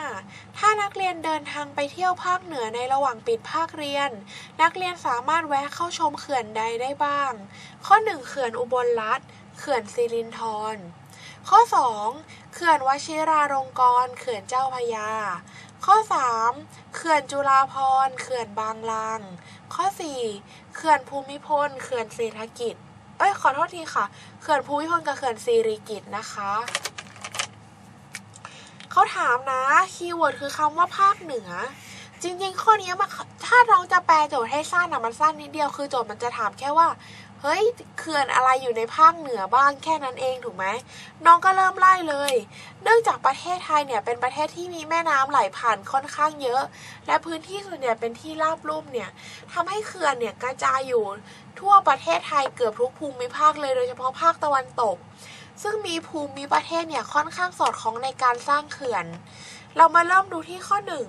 15 ถ้านักเรียนเดินทางไปเที่ยวภาคเหนือในระหว่างปิดภาคเรียน นักเรียนสามารถแวะเข้าชมเขื่อนใดได้บ้าง ข้อ 1 เขื่อนอุบลรัฐเขื่อนสิรินธรข้อ 2 เขื่อนวชิราลงกรณ์เขื่อนเจ้าพยา ข้อ 3 เขื่อนจุฬาภรณ์เขื่อนบางลางข้อ 4 เขื่อนภูมิพล เขื่อนเศรษฐกิจ เอ้ย ขอโทษทีค่ะ เขื่อนภูมิพลกับเขื่อนสิริกิตนะคะ เขาถามนะคีย์เวิร์ดคือคำว่าภาคเหนือ จริงๆ ข้อนี้มาถ้าน้องจะแปลโจทย์ให้สั้นอะมันสั้นนิดเดียวคือโจทย์มันจะถามแค่ว่าเฮ้ยเขื่อนอะไรอยู่ในภาคเหนือบ้างแค่นั้นเองถูกไหมน้องก็เริ่มไล่เลย เนื่องจากประเทศไทยเนี่ยเป็นประเทศที่มีแม่น้ำไหลผ่านค่อนข้างเยอะ และพื้นที่ส่วนใหญ่เป็นที่ราบลุ่มเนี่ยทำให้เขื่อนเนี่ยกระจายอยู่ทั่วประเทศไทยเกือบทุกภูมิภาคเลยโดยเฉพาะภาคตะวันตก ซึ่งมีภูมิประเทศเนี่ยค่อนข้างสอดคล้องในการสร้างเขื่อน เรามาเริ่มดูที่ข้อหนึ่ง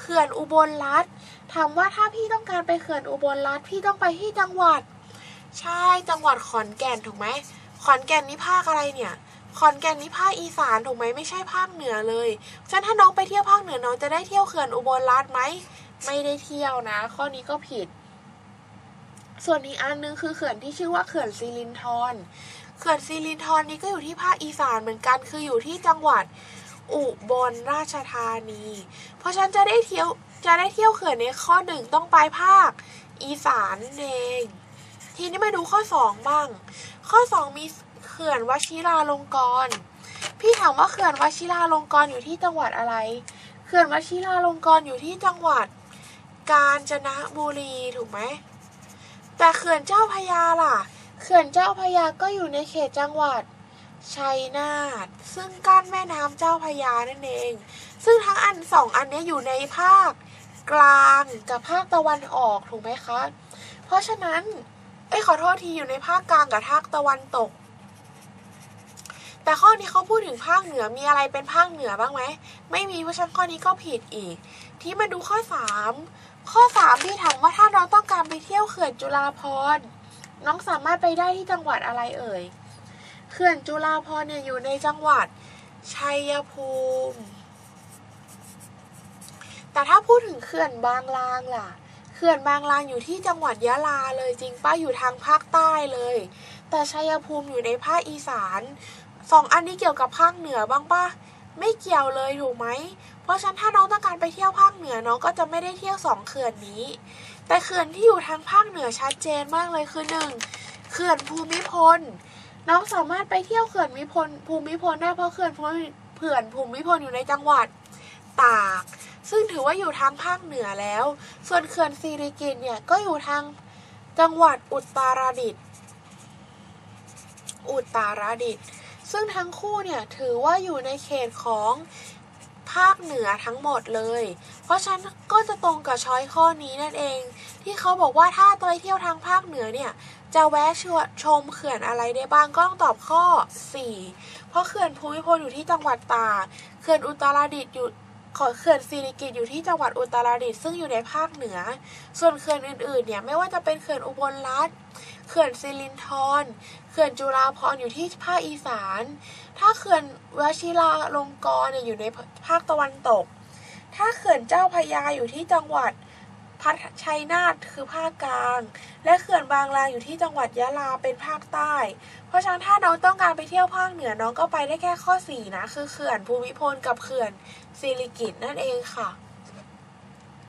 เขื่อนอุบลรัฐถามว่าถ้าพี่ต้องการไปเขื่อนอุบลรัฐพี่ต้องไปที่จังหวัด ใช่จังหวัดขอนแก่นถูกไหมขอนแก่นนี่ภาคอะไรเนี่ยขอนแก่นนี่ภาคอีสานถูกไหมไม่ใช่ภาคเหนือเลยฉะนั้นถ้าน้องไปเที่ยวภาคเหนือน้องจะได้เที่ยวเขื่อนอุบลรัฐไหมไม่ได้เที่ยวนะ ข้อนี้ก็ผิด ส่วนอีกอันนึงคือเขื่อนที่ชื่อว่าเขื่อนซิลินทรเขื่อนซิลินทรนี่ก็อยู่ที่ภาคอีสานเหมือนกัน คืออยู่ที่จังหวัดอุบลราชธานี เพราะฉันจะได้เที่ยวจะได้เที่ยวเขื่อนในข้อหนึ่งต้องไปภาคอีสานเอง ทีนี้มาดูข้อ2บ้าง ข้อ2มีเขื่อนวชิราลงกรณ์พี่ถามว่าเขื่อนวชิราลงกรณ์อยู่ที่จังหวัดอะไร เขื่อนวชิราลงกรณ์อยู่ที่จังหวัดกาญจนบุรีถูกไหม แต่เขื่อนเจ้าพยาล่ะ เขื่อนเจ้าพยาก็อยู่ในเขตจังหวัดชัยนาทซึ่งกั้นแม่น้ำเจ้าพยานั่นเอง ซึ่งทั้งอันสองอันนี้อยู่ในภาคกลางกับภาคตะวันออกถูกไหมคะ เพราะฉะนั้นเอ้ขอโทษทีอยู่ในภาคกลางกับภาคตะวันตก แต่ข้อนี้เขาพูดถึงภาคเหนือมีอะไรเป็นภาคเหนือบ้างไหม ไม่มีเพราะฉะนั้นข้อนี้ก็ผิดอีก ที่มาดูข้อ 3 ข้อ 3 พี่ถามว่าถ้าน้องต้องการไปเที่ยวเขื่อนจุฬาภรน้องสามารถไปได้ที่จังหวัดอะไรเอ่ยเขื่อนจุฬาภรเนี่ยอยู่ในจังหวัดชัยภูมิ แต่ถ้าพูดถึงเขื่อนบางลางล่ะ เขื่อนบางลางอยู่ที่จังหวัดยะลาเลยจริงป้าอยู่ทางภาคใต้เลย แต่ชัยภูมิอยู่ในภาคอีสานสองอันนี้เกี่ยวกับภาคเหนือบ้างป้า ไม่เกี่ยวเลยถูกไหม เพราะฉะนั้นถ้าน้องต้องการไปเที่ยวภาคเหนือน้องก็จะไม่ได้เที่ยวสองเขื่อนนี้ แต่เขื่อนที่อยู่ทางภาคเหนือชัดเจนมากเลยคือหนึ่งเขื่อนภูมิพล น้องสามารถไปเที่ยวเขื่อนภูมิพลภูมิพลได้เพราะเขื่อนภูมิเขื่อนภูมิพลอยู่ในจังหวัดตาก ซึ่งถือว่าอยู่ทางภาคเหนือแล้ว ส่วนเขื่อนสิริกิตเนี่ยก็อยู่ทางจังหวัดอุตรดิตถ์อุตรดิตถ์ ซึ่งทั้งคู่เนี่ยถือว่าอยู่ในเขตของภาคเหนือทั้งหมดเลย เพราะฉะนั้นก็จะตรงกับช้อยข้อนี้นั่นเอง ที่เขาบอกว่าถ้าไปเที่ยวทางภาคเหนือเนี่ยจะแวะชมเขื่อนอะไรได้บ้างก็ต้องตอบข้อ 4 เพราะเขื่อนภูมิพลอยู่ที่จังหวัดตากเขื่อนอุตรดิตถ์อยู่ขอเขื่อนสิริกิตอยู่ที่จังหวัดอุตรดิตถ์ซึ่งอยู่ในภาคเหนือ ส่วนเขื่อนอื่นๆเนี่ยไม่ว่าจะเป็นเขื่อนอุบลรัฐ เขื่อนสิรินธรเขื่อนจุฬาภรอยู่ที่ภาคอีสาน ถ้าเขื่อนวชิราลงกรณ์เนี่ยอยู่ในภาคตะวันตก ถ้าเขื่อนเจ้าพยาอยู่ที่จังหวัดพัทชัยนาทคือภาคกลาง และเขื่อนบางลางอยู่ที่จังหวัดยะลาเป็นภาคใต้ เพราะฉะนั้นถ้าน้องต้องการไปเที่ยวภาคเหนือน้องก็ไปได้แค่ข้อ 4 นะ คือเขื่อนภูมิพลกับเขื่อนสิริกิตนั่นเองค่ะ